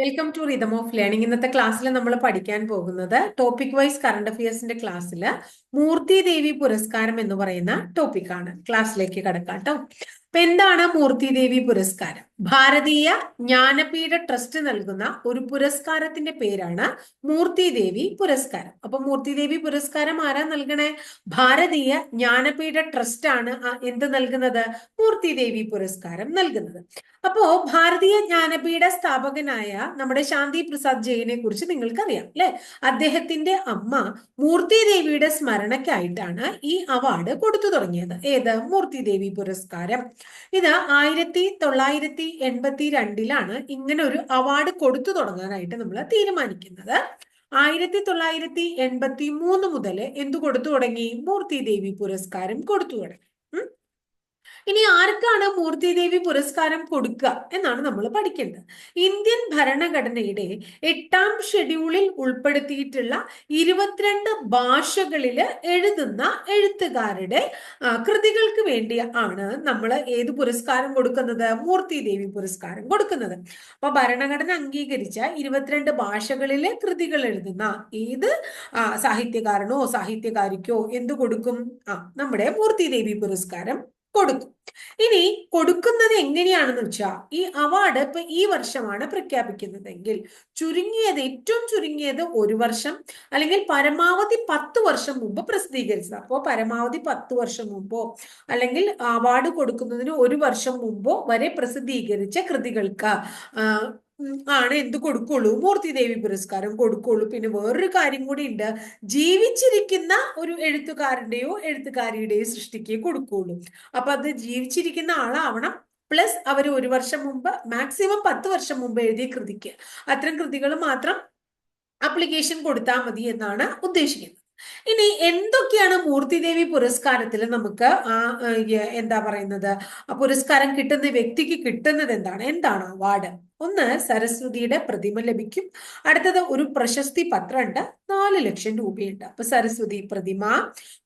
Welcome to rhythm of learning ഇന്നത്തെ ക്ലാസ്സിൽ നമ്മൾ പഠിക്കാൻ പോകുന്നത് ടോപ്പിക് വൈസ് കറണ്ട് അഫയേഴ്സിന്റെ ക്ലാസ്സിൽ മൂർത്തി ദേവി പുരസ്കാരം എന്ന് പറയുന്ന ടോപ്പിക്കാണ് ക്ലാസ്സിലേക്ക് കടക്കാം കേട്ടോ അപ്പൊ എന്താണ് മൂർത്തി ദേവി പുരസ്കാരം? ഭാരതീയ ജ്ഞാനപീഠ ട്രസ്റ്റ് നൽകുന്ന ഒരു പുരസ്കാരത്തിന്റെ പേരാണ് മൂർത്തി ദേവി പുരസ്കാരം. അപ്പൊ മൂർത്തി ദേവി പുരസ്കാരം ആരാ നൽകണേ? ഭാരതീയ ജ്ഞാനപീഠ ട്രസ്റ്റ് ആണ് എന്ത് നൽകുന്നത്? മൂർത്തി ദേവി പുരസ്കാരം നൽകുന്നത്. അപ്പോ ഭാരതീയ ജ്ഞാനപീഠ സ്ഥാപകനായ നമ്മുടെ ശാന്തി പ്രസാദ് ജയിനെ കുറിച്ച് നിങ്ങൾക്കറിയാം അല്ലെ? അദ്ദേഹത്തിന്റെ അമ്മ മൂർത്തി ദേവിയുടെ സ്മരണയ്ക്കായിട്ടാണ് ഈ അവാർഡ് കൊടുത്തു തുടങ്ങിയത്. ഏത്? മൂർത്തി ദേവി പുരസ്കാരം. ഇത് ആയിരത്തി തൊള്ളായിരത്തി എൺപത്തി രണ്ടിലാണ് ഇങ്ങനെ ഒരു അവാർഡ് കൊടുത്തു തുടങ്ങാനായിട്ട് നമ്മൾ തീരുമാനിക്കുന്നത് ആയിരത്തി തൊള്ളായിരത്തി എൺപത്തി മൂന്ന് മുതൽ എന്തു കൊടുത്തു തുടങ്ങി മൂർത്തി ദേവി പുരസ്കാരം കൊടുത്തു തുടങ്ങി. ഇനി ആർക്കാണ് മൂർത്തി ദേവി പുരസ്കാരം കൊടുക്കുക എന്നാണ് നമ്മൾ പഠിക്കേണ്ടത്. ഇന്ത്യൻ ഭരണഘടനയുടെ എട്ടാം ഷെഡ്യൂളിൽ ഉൾപ്പെടുത്തിയിട്ടുള്ള ഇരുപത്തിരണ്ട് ഭാഷകളിൽ എഴുതുന്ന എഴുത്തുകാരുടെ കൃതികൾക്ക് വേണ്ടി ആണ് നമ്മൾ ഏത് പുരസ്കാരം കൊടുക്കുന്നത്? മൂർത്തി ദേവി പുരസ്കാരം കൊടുക്കുന്നത്. അപ്പൊ ഭരണഘടന അംഗീകരിച്ച ഇരുപത്തിരണ്ട് ഭാഷകളിലെ കൃതികൾ എഴുതുന്ന ഏത് സാഹിത്യകാരനോ സാഹിത്യകാരിക്കോ എന്ത് കൊടുക്കും? ആ നമ്മുടെ മൂർത്തി ദേവി പുരസ്കാരം കൊടുക്കും. ഇനി കൊടുക്കുന്നത് എങ്ങനെയാണെന്ന് വെച്ചാൽ ഈ അവാർഡ് ഇപ്പൊ ഈ വർഷമാണ് പ്രഖ്യാപിക്കുന്നതെങ്കിൽ ചുരുങ്ങിയത് ഏറ്റവും ചുരുങ്ങിയത് ഒരു വർഷം അല്ലെങ്കിൽ പരമാവധി പത്ത് വർഷം മുമ്പ് പ്രസിദ്ധീകരിച്ചത്. അപ്പോ പരമാവധി പത്ത് വർഷം മുമ്പോ അല്ലെങ്കിൽ അവാർഡ് കൊടുക്കുന്നതിന് ഒരു വർഷം മുമ്പോ വരെ പ്രസിദ്ധീകരിച്ച കൃതികൾക്ക് ആണ് എന്ത് കൊടുക്കുള്ളൂ? മൂർത്തി ദേവി പുരസ്കാരം കൊടുക്കുള്ളൂ. പിന്നെ വേറൊരു കാര്യം കൂടി ഉണ്ട്. ജീവിച്ചിരിക്കുന്ന ഒരു എഴുത്തുകാരന്റെയോ എഴുത്തുകാരിയുടെയോ സൃഷ്ടിക്ക് കൊടുക്കുള്ളൂ. അപ്പൊ അത് ജീവിച്ചിരിക്കുന്ന ആളാവണം. പ്ലസ് അവർ ഒരു വർഷം മുമ്പ് മാക്സിമം പത്ത് വർഷം മുമ്പ് എഴുതിയ കൃതിക്ക്. അത്തരം കൃതികൾ മാത്രം അപ്ലിക്കേഷൻ കൊടുത്താൽ മതി എന്നാണ് ഉദ്ദേശിക്കുന്നത്. ഇനി എന്തൊക്കെയാണ് മൂർത്തിദേവി പുരസ്കാരത്തിൽ നമുക്ക് എന്താ പറയുന്നത് പുരസ്കാരം കിട്ടുന്ന വ്യക്തിക്ക് കിട്ടുന്നത് എന്താണ്? എന്താണ് അവാർഡ്? ഒന്ന് സരസ്വതിയുടെ പ്രതിമ ലഭിക്കും. അടുത്തത് ഒരു പ്രശസ്തി പത്രമുണ്ട്. നാല് ലക്ഷം രൂപയുണ്ട്. അപ്പൊ സരസ്വതി പ്രതിമ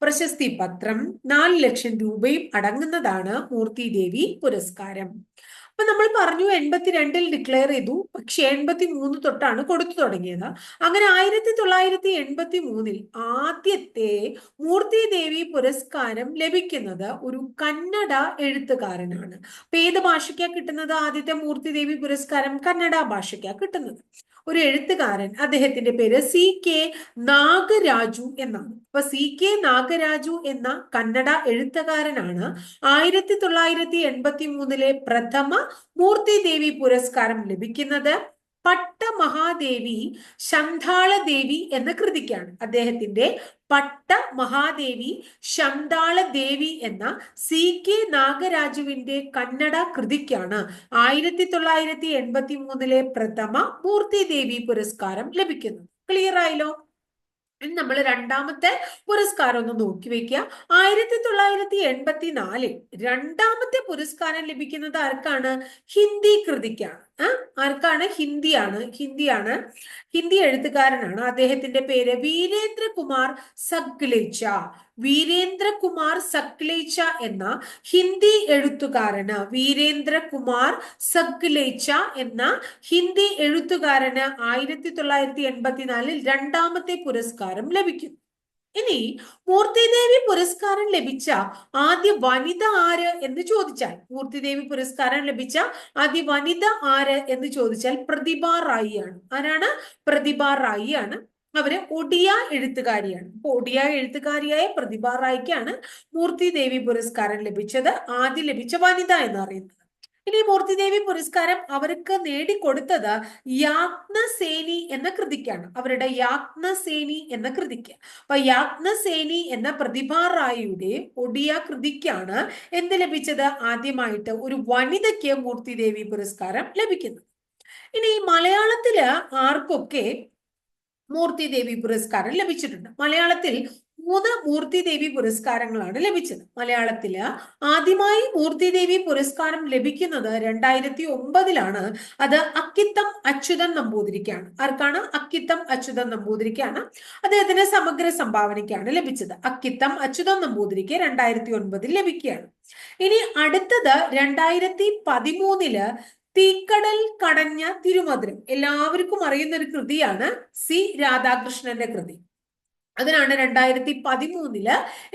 പ്രശസ്തി പത്രം നാല് ലക്ഷം രൂപയും അടങ്ങുന്നതാണ് മൂർത്തിദേവി പുരസ്കാരം. അപ്പൊ നമ്മൾ പറഞ്ഞു എൺപത്തിരണ്ടിൽ ഡിക്ലെയർ ചെയ്തു. പക്ഷെ എൺപത്തി മൂന്ന് തൊട്ടാണ് കൊടുത്തു തുടങ്ങിയത്. അങ്ങനെ ആയിരത്തി തൊള്ളായിരത്തി എൺപത്തി മൂന്നിൽ ആദ്യത്തെ മൂർത്തി ദേവി പുരസ്കാരം ലഭിക്കുന്നത് ഒരു കന്നഡ എഴുത്തുകാരനാണ്. അപ്പൊ ഏത് ഭാഷയ്ക്കാ കിട്ടുന്നത് ആദ്യത്തെ മൂർത്തി ദേവി പുരസ്കാരം? കന്നഡ ഭാഷയ്ക്കാ കിട്ടുന്നത്. ഒരു എഴുത്തുകാരൻ അദ്ദേഹത്തിന്റെ പേര് സി കെ നാഗരാജു എന്നാണ്. അപ്പൊ സി കെ നാഗരാജു എന്ന കന്നഡ എഴുത്തുകാരനാണ് ആയിരത്തി തൊള്ളായിരത്തി എൺപത്തി മൂന്നിലെ പ്രഥമ മൂർത്തി ദേവി പുരസ്കാരം ലഭിക്കുന്നത് പട്ടമഹാദേവി ശന്താള ദേവി എന്ന കൃതിക്കാണ്. അദ്ദേഹത്തിന്റെ പട്ട മഹാദേവി ശന്താള ദേവി എന്ന സി കെ നാഗരാജുവിന്റെ കന്നഡ കൃതിക്കാണ്. ആയിരത്തി തൊള്ളായിരത്തി എൺപത്തി മൂന്നിലെ പ്രഥമ മൂർത്തി ദേവി പുരസ്കാരം ലഭിക്കുന്നത്. ക്ലിയർ ആയല്ലോ? ഇനി നമ്മൾ രണ്ടാമത്തെ പുരസ്കാരം ഒന്ന് നോക്കി വെക്കുക ആയിരത്തി തൊള്ളായിരത്തി എൺപത്തി നാലിൽ രണ്ടാമത്തെ പുരസ്കാരം ലഭിക്കുന്നത് ആർക്കാണ്? ഹിന്ദി കൃതിക്കാണ്. ആർക്കാണ്? ഹിന്ദിയാണ്. ഹിന്ദിയാണ്. ഹിന്ദി എഴുത്തുകാരനാണ്. അദ്ദേഹത്തിന്റെ പേര് വീരേന്ദ്രകുമാർ സഗ്ലേച്ച വീരേന്ദ്രകുമാർ സഗ്ലേച്ച എന്ന ഹിന്ദി എഴുത്തുകാരന് വീരേന്ദ്രകുമാർ സഗ്ലേച്ച എന്ന ഹിന്ദി എഴുത്തുകാരന് ആയിരത്തി തൊള്ളായിരത്തി എൺപത്തിനാലിൽ രണ്ടാമത്തെ പുരസ്കാരം ലഭിക്കും ഇനി മൂർത്തിദേവി പുരസ്കാരം ലഭിച്ച ആദ്യ വനിത ആര് എന്ന് ചോദിച്ചാൽ മൂർത്തിദേവി പുരസ്കാരം ലഭിച്ച ആദ്യ വനിത ആര് എന്ന് ചോദിച്ചാൽ പ്രതിഭ റായി ആണ് ആരാണ്? പ്രതിഭ റായി ആണ് അവർ ഒഡിയ എഴുത്തുകാരിയാണ്. അപ്പൊ ഒഡിയ എഴുത്തുകാരിയായ പ്രതിഭ റായിക്കാണ് മൂർത്തിദേവി പുരസ്കാരം ലഭിച്ചത് ആദ്യം ലഭിച്ച വനിത എന്ന് അറിയുന്നത് ഇനി മൂർത്തിദേവി പുരസ്കാരം അവർക്ക് നേടിക്കൊടുത്തത് യാജ്ഞസേനി എന്ന കൃതിക്കാണ്. അവരുടെ യാജ്ഞസേനി എന്ന കൃതിക്ക്. അപ്പൊ യാജ്ഞസേനി എന്ന പ്രതിഭാ റായിയുടെ ഒഡിയ കൃതിക്കാണ് എന്ത് ലഭിച്ചത്? ആദ്യമായിട്ട് ഒരു വനിതയ്ക്ക് മൂർത്തിദേവി പുരസ്കാരം ലഭിക്കുന്നത്. ഇനി മലയാളത്തിൽ ആർക്കൊക്കെ മൂർത്തി ദേവി പുരസ്കാരം ലഭിച്ചിട്ടുണ്ട്. മലയാളത്തിൽ മൂന്ന് മൂർത്തി ദേവി പുരസ്കാരങ്ങളാണ് ലഭിച്ചത്. മലയാളത്തിൽ ആദ്യമായി മൂർത്തി ദേവി പുരസ്കാരം ലഭിക്കുന്നത് രണ്ടായിരത്തി ഒമ്പതിലാണ് അത് അക്കിത്തം അച്യുതൻ നമ്പൂതിരിക്കാണ്. ആർക്കാണ്? അക്കിത്തം അച്യുതൻ നമ്പൂതിരിക്കാണ്. അദ്ദേഹത്തിന് സമഗ്ര സംഭാവനയ്ക്കാണ് ലഭിച്ചത്. അക്കിത്തം അച്യുതൻ നമ്പൂതിരിക്ക് രണ്ടായിരത്തി ഒൻപതിൽ ലഭിക്കുകയാണ്. ഇനി അടുത്തത് രണ്ടായിരത്തി പതിമൂന്നിൽ തീക്കടൽ കടഞ്ഞ തിരുമധുരം. എല്ലാവർക്കും അറിയുന്ന ഒരു കൃതിയാണ് സി രാധാകൃഷ്ണന്റെ കൃതി. അതിനാണ് രണ്ടായിരത്തി പതിമൂന്നിൽ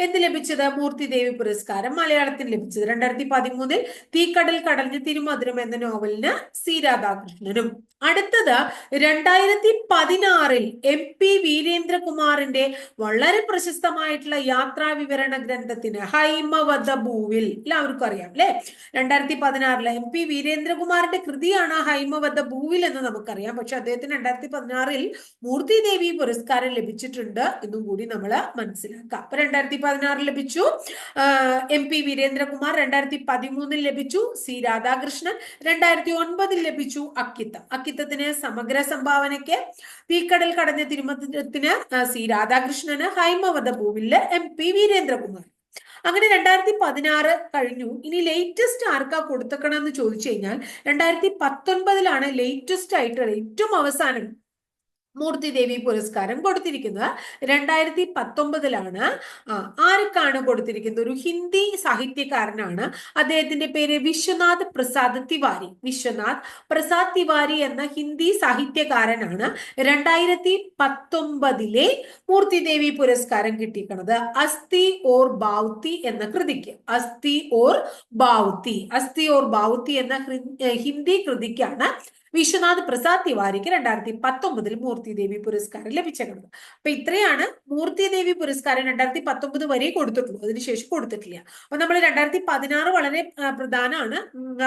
എന്ത് ലഭിച്ചത്? മൂർത്തി ദേവി പുരസ്കാരം മലയാളത്തിൽ ലഭിച്ചത്. രണ്ടായിരത്തി പതിമൂന്നിൽ തീക്കടൽ കടഞ്ഞ് തിരുമധുരം എന്ന നോവലിന് സി രാധാകൃഷ്ണനും. അടുത്തത് രണ്ടായിരത്തി പതിനാറിൽ എം പി വീരേന്ദ്രകുമാറിന്റെ വളരെ പ്രശസ്തമായിട്ടുള്ള യാത്രാ വിവരണ ഗ്രന്ഥത്തിന് ഹൈമവത ഭൂവിൽ എല്ലാവർക്കും അറിയാം അല്ലെ? രണ്ടായിരത്തി പതിനാറിലെ എം പി വീരേന്ദ്രകുമാറിന്റെ കൃതിയാണ് ഹൈമവധ ഭൂവിൽ എന്ന് നമുക്കറിയാം. പക്ഷെ അദ്ദേഹത്തിന് രണ്ടായിരത്തി പതിനാറിൽ മൂർത്തി ദേവി പുരസ്കാരം ലഭിച്ചിട്ടുണ്ട്. എന്നും കൂടി നമ്മൾ മനസ്സിലാക്കാം. അപ്പൊ രണ്ടായിരത്തി പതിനാറിൽ ലഭിച്ചു എം പി വീരേന്ദ്രകുമാർ രണ്ടായിരത്തി പതിമൂന്നിൽ ലഭിച്ചു. സി രാധാകൃഷ്ണൻ രണ്ടായിരത്തി ഒൻപതിൽ ലഭിച്ചു. അക്കിത്തം. അക്കിത്തത്തിന് സമഗ്ര സംഭാവനയ്ക്ക് തീക്കടൽ കടഞ്ഞ തിരുമത്തിന് സി രാധാകൃഷ്ണന് ഹൈമവത ഭൂവിൽ എം പി വീരേന്ദ്രകുമാർ. അങ്ങനെ രണ്ടായിരത്തി പതിനാറ് കഴിഞ്ഞു. ഇനി ലേറ്റസ്റ്റ് ആർക്കാ കൊടുത്തക്കണം എന്ന് ചോദിച്ചു കഴിഞ്ഞാൽ രണ്ടായിരത്തി പത്തൊൻപതിലാണ് ലേറ്റസ്റ്റ് ആയിട്ട് ഏറ്റവും അവസാനം മൂർത്തിദേവി പുരസ്കാരം കൊടുത്തിരിക്കുന്നത്. രണ്ടായിരത്തി പത്തൊമ്പതിലാണ് ആർക്കാണ് കൊടുത്തിരിക്കുന്നത്? ഒരു ഹിന്ദി സാഹിത്യകാരനാണ്. അദ്ദേഹത്തിന്റെ പേര് വിശ്വനാഥ് പ്രസാദ് തിവാരി. വിശ്വനാഥ് പ്രസാദ് തിവാരി എന്ന ഹിന്ദി സാഹിത്യകാരനാണ് രണ്ടായിരത്തി പത്തൊമ്പതിലെ മൂർത്തിദേവി പുരസ്കാരം കിട്ടിയിരിക്കുന്നത്. അസ്ഥി ഓർ ബാവുത്തി എന്ന കൃതിക്ക്. അസ്ഥി ഓർ ബാവുത്തി അസ്ഥി ഓർ ബാവുത്തി എന്ന ഹിന്ദി കൃതിക്കാണ് വിശ്വനാഥ് പ്രസാദ് തിവാരിക്ക് രണ്ടായിരത്തി പത്തൊമ്പതിൽ മൂർത്തി ദേവി പുരസ്കാരം ലഭിച്ചേക്കുന്നത് അപ്പൊ ഇത്രയാണ് മൂർത്തി ദേവി പുരസ്കാരം രണ്ടായിരത്തി പത്തൊമ്പത് വരെ കൊടുത്തിട്ടുള്ളൂ. അതിനുശേഷം കൊടുത്തിട്ടില്ല. അപ്പൊ നമ്മൾ രണ്ടായിരത്തി പതിനാറ് വളരെ പ്രധാനമാണ്.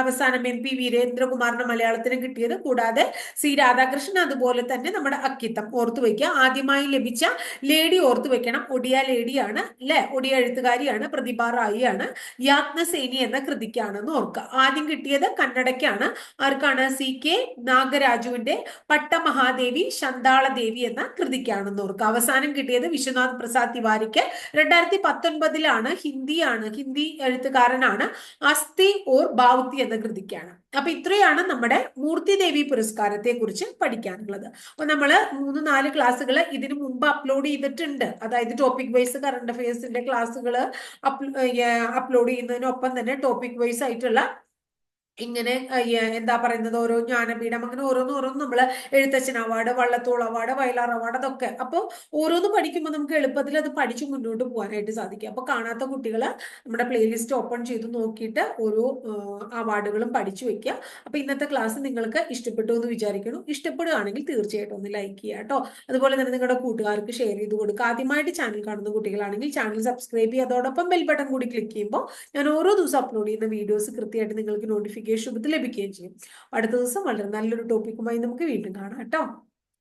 അവസാനം എം പി വീരേന്ദ്രകുമാറിന് മലയാളത്തിന് കിട്ടിയത്. കൂടാതെ സി രാധാകൃഷ്ണൻ അതുപോലെ തന്നെ നമ്മുടെ അക്കിത്തം ഓർത്തു വയ്ക്കുക. ആദ്യമായി ലഭിച്ച ലേഡി ഓർത്തു വെക്കണം ഒഡിയ ലേഡിയാണ് അല്ലെ? ഒഡിയ എഴുത്തുകാരിയാണ് പ്രതിഭ റായിയാണ് യാത്നസേനി എന്ന കൃതിക്കാണെന്ന് ഓർക്കുക. ആദ്യം കിട്ടിയത് കന്നഡയ്ക്കാണ് ആർക്കാണ്? സി കെ നാഗരാജുവിന്റെ പട്ടമഹാദേവി ശന്താളദേവി എന്ന കൃതിക്കാണെന്ന് ഓർക്കുക. അവസാനം കിട്ടിയത് വിശ്വനാഥ് പ്രസാദ് തിവാരിക്ക്. രണ്ടായിരത്തി പത്തൊൻപതിലാണ് ഹിന്ദിയാണ് ഹിന്ദി എഴുത്തുകാരനാണ് അസ്ഥി ഓർ ബാവുത്തി എന്ന കൃതിക്കാണ്. അപ്പൊ ഇത്രയാണ് നമ്മുടെ മൂർത്തിദേവി പുരസ്കാരത്തെ കുറിച്ച് പഠിക്കാനുള്ളത്. അപ്പൊ നമ്മൾ മൂന്ന് നാല് ക്ലാസ്സുകൾ ഇതിനു മുമ്പ് അപ്ലോഡ് ചെയ്തിട്ടുണ്ട്. അതായത് ടോപ്പിക് വൈസ് കറണ്ട് അഫയേഴ്സിന്റെ ക്ലാസ്സുകൾ അപ്ലോഡ് ചെയ്യുന്നതിനൊപ്പം തന്നെ ടോപ്പിക് വൈസ് ആയിട്ടുള്ള ഇങ്ങനെ എന്താ പറയുന്നത്? ഓരോ ജ്ഞാനപീഠം അങ്ങനെ ഓരോന്ന് ഓരോന്ന് നമ്മൾ Ezhuthachan award Vallathol award Vayalar award അതൊക്കെ. അപ്പോൾ ഓരോന്ന് പഠിക്കുമ്പോൾ നമുക്ക് എളുപ്പത്തിൽ അത് പഠിച്ചു മുന്നോട്ട് പോകാനായിട്ട് സാധിക്കും. അപ്പോൾ കാണാത്ത കുട്ടികൾ നമ്മുടെ പ്ലേലിസ്റ്റ് ഓപ്പൺ ചെയ്ത് നോക്കിയിട്ട് ഓരോ അവാർഡുകളും പഠിച്ചു വെക്കുക. അപ്പോൾ ഇന്നത്തെ ക്ലാസ് നിങ്ങൾക്ക് ഇഷ്ടപ്പെട്ടു എന്ന് വിചാരിക്കുന്നു. ഇഷ്ടപ്പെടുകയാണെങ്കിൽ തീർച്ചയായിട്ടും ഒന്ന് ലൈക്ക് ചെയ്യുക കേട്ടോ. അതുപോലെ തന്നെ നിങ്ങളുടെ കൂട്ടുകാർക്ക് ഷെയർ ചെയ്ത് കൊടുക്കുക. ആദ്യമായിട്ട് ചാനൽ കാണുന്ന കുട്ടികളാണെങ്കിൽ ചാനൽ സബ്സ്ക്രൈബ് ചെയ്യുക. അതോടൊപ്പം ബെൽ ബട്ടൺ കൂടി ക്ലിക്ക് ചെയ്യുമ്പോൾ ഞാൻ ഓരോ ദിവസം അപ്ലോഡ് ചെയ്യുന്ന വീഡിയോസ് കൃത്യമായിട്ട് നിങ്ങൾക്ക് നോട്ടിഫിക്കേഷൻ ലഭിക്കുകയും ചെയ്യും. അടുത്ത ദിവസം വളരെ നല്ലൊരു ടോപ്പിക്കുമായി നമുക്ക് വീണ്ടും കാണാം കേട്ടോ.